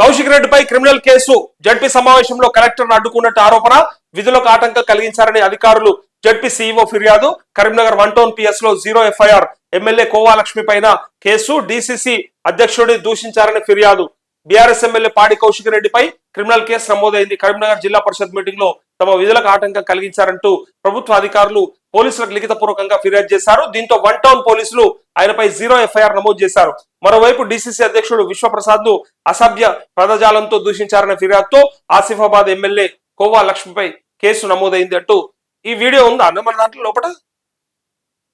కౌశిక్ రెడ్డిపై criminal case. ZP సమావేశంలో collector అడ్డుకున్నట్టు ఆరోపణ. విధులకు ఆటంకం కలిగించారని అధికారులు జడ్పీ సీఈఓ ఫిర్యాదు. కరీంనగర్ వన్ టౌన్ పిఎస్లో జీరో ఎఫ్ఐఆర్ ఎమ్మెల్యే కోవాలక్ష్మి పైన కేసు. డిసిసి అధ్యక్షుడిని దూషించారని ఫిర్యాదు. బీఆర్ఎస్ ఎమ్మెల్యే పాడి కౌశిక్ రెడ్డిపై క్రిమినల్ కేసు నమోదైంది. కరీంనగర్ జిల్లా పరిషత్ మీటింగ్లో తమ విధులకు ఆటంకం కలిగించారంటూ ప్రభుత్వ అధికారులు పోలీసులకు లిఖిత పూర్వకంగా ఫిర్యాదు చేశారు. దీంతో వన్ టౌన్ పోలీసులు ఆయనపై జీరో ఎఫ్ఐఆర్ నమోదు చేశారు. మరోవైపు డిసిసి అధ్యక్షుడు విశ్వప్రసాద్ను అసభ్య పదజాలంతో దూషించారనే ఫిర్యాదుతో ఆసిఫాబాద్ ఎమ్మెల్యే కోవా లక్ష్మిపై కేసు నమోదైంది అంటూ ఈ వీడియో ఉందా? అన్న మన దాంట్లో లోపల?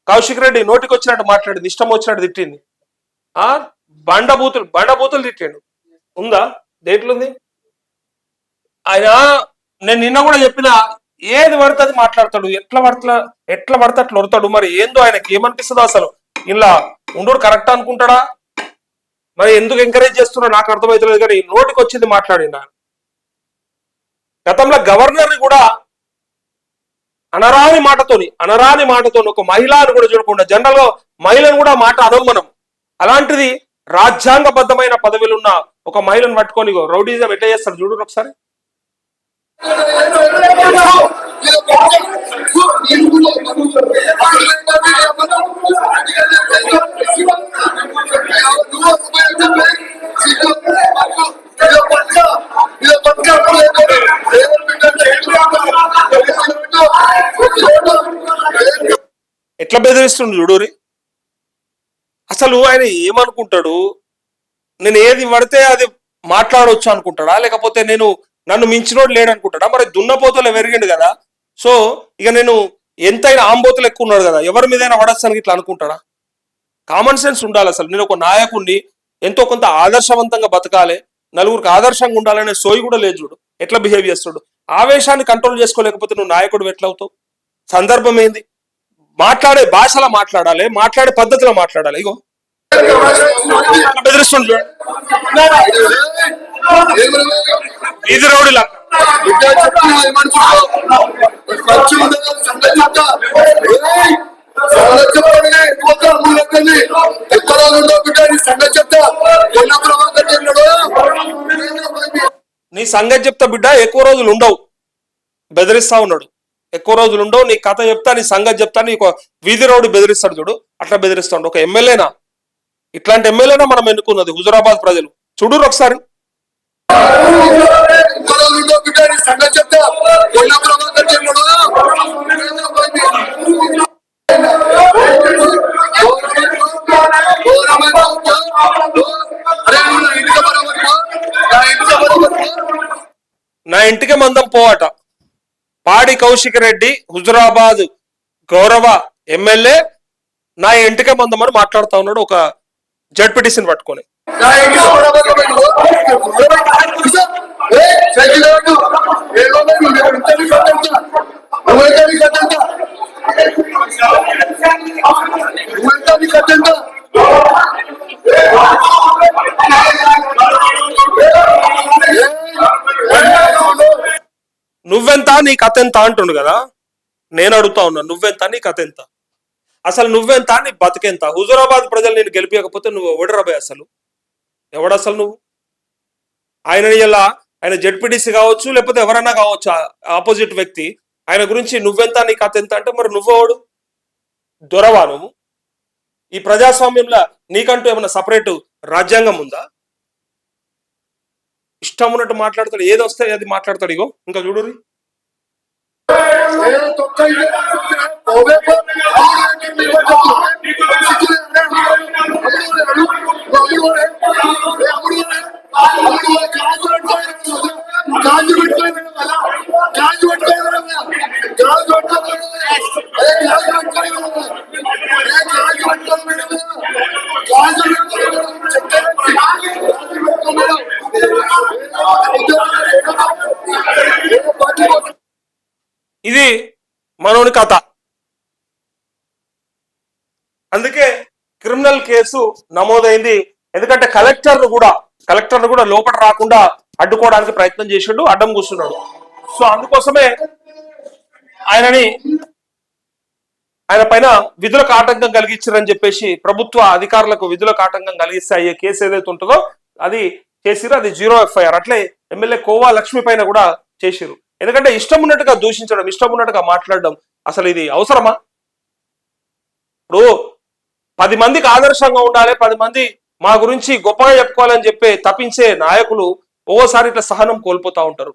కౌశిక్ రెడ్డి నోటికి వచ్చినట్టు మాట్లాడింది ఇష్టం వచ్చినట్టు తిట్టింది. ఆ? బండబూతులు బండబూతులు తిట్టాడు. ఉందా? దేంట్లో ఉంది ఆయన నేను నిన్న కూడా చెప్పిన ఏది పడితే అది మాట్లాడతాడు. ఎట్లా పడతా ఎట్లా పడితే అట్లా వడతాడు మరి ఏందో ఆయనకి ఏమనిపిస్తుందో అసలు. ఇలా ఉండడు కరెక్ట్ అనుకుంటాడా? మరి ఎందుకు ఎంకరేజ్ చేస్తున్నాడు నాకు అర్థమవుతలేదు కానీ నోటికి వచ్చింది మాట్లాడిన గతంలో గవర్నర్ కూడా అనరాని మాటతోని అనరాని మాటతోని ఒక మహిళను కూడా చూడకుండా జనరల్గా మహిళను కూడా మాట అనం మనం అలాంటిది రాజ్యాంగబద్ధమైన పదవిలో ఉన్న ఒక మహిళను పట్టుకొని రౌడీజం ఎట్లా చేస్తారు చూడు ఒకసారి. ఎట్లా బెదిరిస్తుండు చూడురి అసలు ఆయన ఏమనుకుంటాడు? నేను ఏది పడితే అది మాట్లాడవచ్చు అనుకుంటాడా? లేకపోతే నేను నన్ను మించినోడు లేడు అనుకుంటాడా మరి దున్నపోతలు పెరిగిండు కదా. సో ఇక నేను ఎంతైనా ఆంబోతులు ఎక్కువ ఉన్నాడు కదా. ఎవరి మీదైనా పడస్తానికి ఇట్లా అనుకుంటాడా? కామన్ సెన్స్ ఉండాలి అసలు. నేను ఒక నాయకుడిని ఎంతో కొంత ఆదర్శవంతంగా బతకాలి. నలుగురికి ఆదర్శంగా ఉండాలనే సోయి కూడా లేదు చూడు. ఎట్లా బిహేవ్ చేస్తాడు? ఆవేశాన్ని కంట్రోల్ చేసుకోలేకపోతే నువ్వు నాయకుడు ఎట్లా అవుతావు? సందర్భం ఏంది? మాట్లాడే భాషలో మాట్లాడాలి మాట్లాడే పద్ధతిలో మాట్లాడాలి. ఇగో. ఇది రౌడీలా? నీ సంగతి చెప్తా బిడ్డ ఎక్కువ రోజులు ఉండవు. బెదిరిస్తా ఉన్నాడు. ఎక్కువ రోజులు ఉండవు నీ కథ చెప్తా నీ సంగతి చెప్తా నీకు వీధి రోడ్డు బెదిరిస్తాడు చూడు అట్లా బెదిరిస్తాడు. ఒక ఎమ్మెల్యేనా? ఇట్లాంటి ఎమ్మెల్యేనా మనం ఎన్నుకున్నది? హుజురాబాద్ ప్రజలు. చూడు ఒకసారి. నా ఇంటికి మందం పోవట. పాడి కౌశిక్ రెడ్డి హుజురాబాద్ గౌరవ ఎమ్మెల్యే. నా ఇంటికే మందమని మాట్లాడుతా ఉన్నాడు ఒక జడ్పీటీసీని పట్టుకొని. నువ్వెంత? నీ కథ ఎంత అంటుండు కదా? నేను అడుగుతా ఉన్నా నువ్వెంత? నీ కథ ఎంత అసలు నువ్వెంత? నీ బతికెంత? హుజురాబాద్ ప్రజలు నేను గెలిపించకపోతే నువ్వు ఎవడరాబాయ్ అసలు? ఎవడు అసలు నువ్వు? ఆయన ఇలా ఆయన జడ్పీటీసీ కావచ్చు లేకపోతే ఎవరైనా కావచ్చు ఆపోజిట్ వ్యక్తి ఆయన గురించి నువ్వెంత? నీ కథ ఎంత అంటే మరి నువ్వెవడు? దొరవా నువ్వు? ఈ ప్రజాస్వామ్యంలో నీకంటూ ఏమైనా సపరేట్ రాజ్యాంగం ఉందా? ఇష్టం ఉన్నట్టు మాట్లాడతాడు ఏది వస్తే అది మాట్లాడతాడు ఇగో ఇంకా ਇਹ तो कई लोग होवे पर और आगे मिले ఇది మనోని కథ. అందుకే క్రిమినల్ కేసు నమోదైంది. ఎందుకంటే కలెక్టర్ కూడా కలెక్టర్ కూడా లోపల రాకుండా అడ్డుకోవడానికి ప్రయత్నం చేసిండు అడ్డం కూర్చున్నాడు సో అందుకోసమే ఆయనని ఆయన పైన విధులకు ఆటంకం కలిగించారని చెప్పేసి ప్రభుత్వ అధికారులకు విధులకు ఆటంకం కలిగిస్తే అయ్యే కేసు ఏదైతే ఉంటుందో అది చేసిరు అది జీరో ఎఫ్ఐఆర్. అట్లే ఎమ్మెల్యే కోవా లక్ష్మి పైన కూడా చేసిరు ఎందుకంటే ఇష్టం ఉన్నట్టుగా దూషించడం ఇష్టం ఉన్నట్టుగా మాట్లాడడం అసలు ఇది అవసరమా? ఇప్పుడు పది మందికి ఆదర్శంగా ఉండాలి పది మంది మా గురించి గొప్పగా చెప్పుకోవాలని చెప్పే తప్పించే నాయకులు ఓసారి ఇట్లా సహనం కోల్పోతా ఉంటారు.